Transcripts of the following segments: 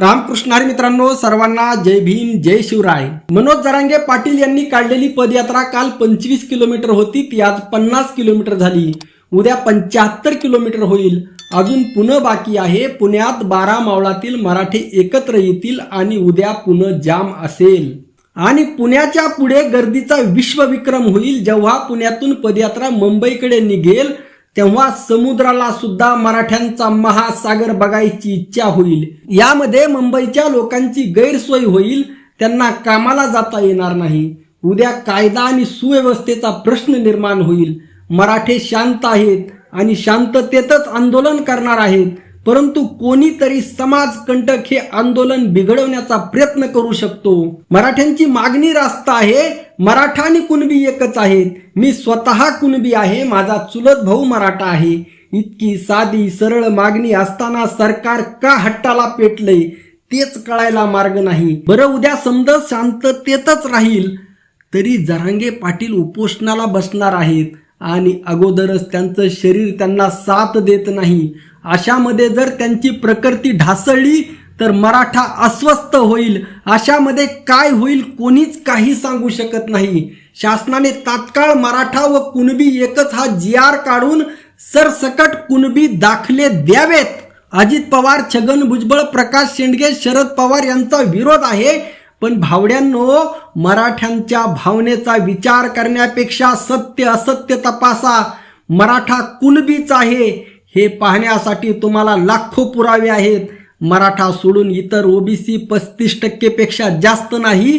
रामकृष्ण हरी मित्रांनो सर्वांना जय भीम जय शिवराय. मनोज जरांगे पाटील यांनी काढलेली पदयात्रा काल पंचवीस किलोमीटर होती ती आज पन्नास किलोमीटर झाली. उद्या पंच्याहत्तर किलोमीटर होईल. अजून पुणे बाकी आहे. पुण्यात बारा मावळातील मराठी एकत्र येतील आणि उद्या पुणे जाम असेल. आणि पुण्याच्या पुढे गर्दीचा विश्वविक्रम होईल. जेव्हा पुण्यातून पदयात्रा मुंबईकडे निघेल तेव्हा समुद्राला सुद्धा मराठ्यांचा महासागर बघायची इच्छा होईल. यामध्ये मुंबईच्या लोकांची गैरसोय होईल त्यांना कामाला जाता येणार नाही. उद्या कायदा आणि सुव्यवस्थेचा प्रश्न निर्माण होईल. मराठे शांत आहेत आणि शांततेतच आंदोलन करणार आहेत. परंतु कोणीतरी समाज कंटक हे आंदोलन बिघडवण्याचा प्रयत्न करू शकतो. मराठ्यांची मागणी रास्त आहे मराठा आणि कुणबी एकच आहेत. मी स्वतः कुणबी आहे माझा चुलत भाऊ मराठा आहे. इतकी साधी सरळ मागणी असताना सरकार का हट्टाला पेटलंय तेच कळायला मार्ग नाही. बरं उद्या समजा शांततेतच राहील तरी जरांगे पाटील उपोषणाला बसणार आहेत. आणि अगोदरच त्यांचं शरीर त्यांना साथ देत नाही. अशामध्ये जर त्यांची प्रकृती ढासळली तर मराठा अस्वस्थ होईल. अशामध्ये काय होईल कोणीच काही सांगू शकत नाही. शासनाने तात्काळ मराठा व कुणबी एकच हा जी आर काढून सरसकट कुणबी दाखले द्यावेत. अजित पवार छगन भुजबळ प्रकाश शेंडगे शरद पवार यांचा विरोध आहे. पण भावड्यांनो मराठ्यांच्या भावनेचा विचार करण्यापेक्षा सत्य असत्य तपासा. मराठा कुणबीच आहे हे पाहण्यासाठी तुम्हाला लाखो पुरावे आहेत. मराठा सोडून इतर ओबीसी पस्तीस टक्केपेक्षा जास्त नाही.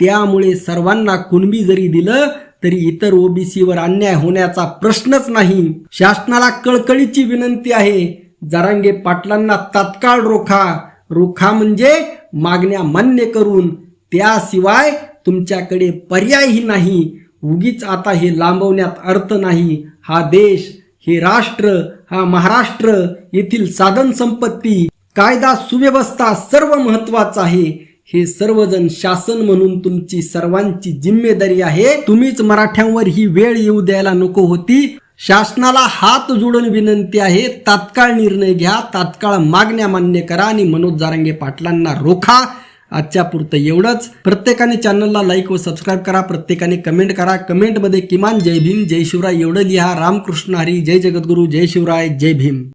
त्यामुळे सर्वांना कुणबी जरी दिलं तरी इतर ओबीसीवर अन्याय होण्याचा प्रश्नच नाही. शासनाला कळकळीची विनंती आहे. जरांगे पाटलांना तात्काळ रोखा. रोखा म्हणजे मागण्या मान्य करून त्याशिवाय तुमच्याकडे पर्यायही नाही. उगीच आता हे लांबवण्यात अर्थ नाही. हा देश हे राष्ट्र हा महाराष्ट्र येथील साधन संपत्ती कायदा सुव्यवस्था सर्व महत्वाचं आहे. हे सर्वजण शासन म्हणून तुमची सर्वांची जिम्मेदारी आहे. तुम्हीच मराठ्यांवर ही वेळ येऊ द्यायला नको होती. शासनाला हात जोडून विनंती आहे तात्काळ निर्णय घ्या तात्काळ मागण्या मान्य करा आणि मनोज जारंगे पाटलांना रोखा. आजच्या पुरतं एवढंच. प्रत्येकाने चॅनलला लाईक व सबस्क्राईब करा प्रत्येकाने कमेंट करा. कमेंटमध्ये किमान जय भीम जय शिवराय एवढं लिहा. रामकृष्ण हरी जय जगद्गुरू जय शिवराय जय भीम.